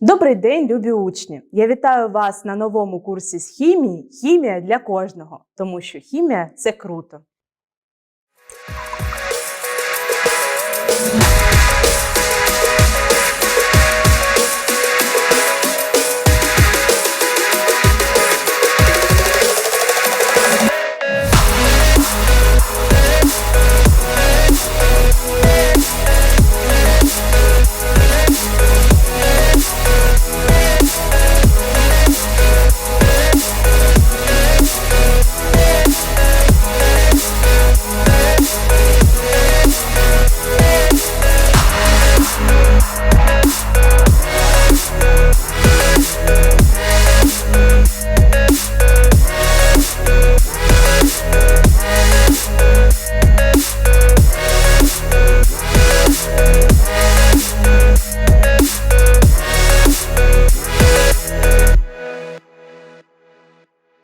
Добрий день, любі учні! Я вітаю вас на новому курсі з хімії Хімія для кожного, тому що хімія це круто.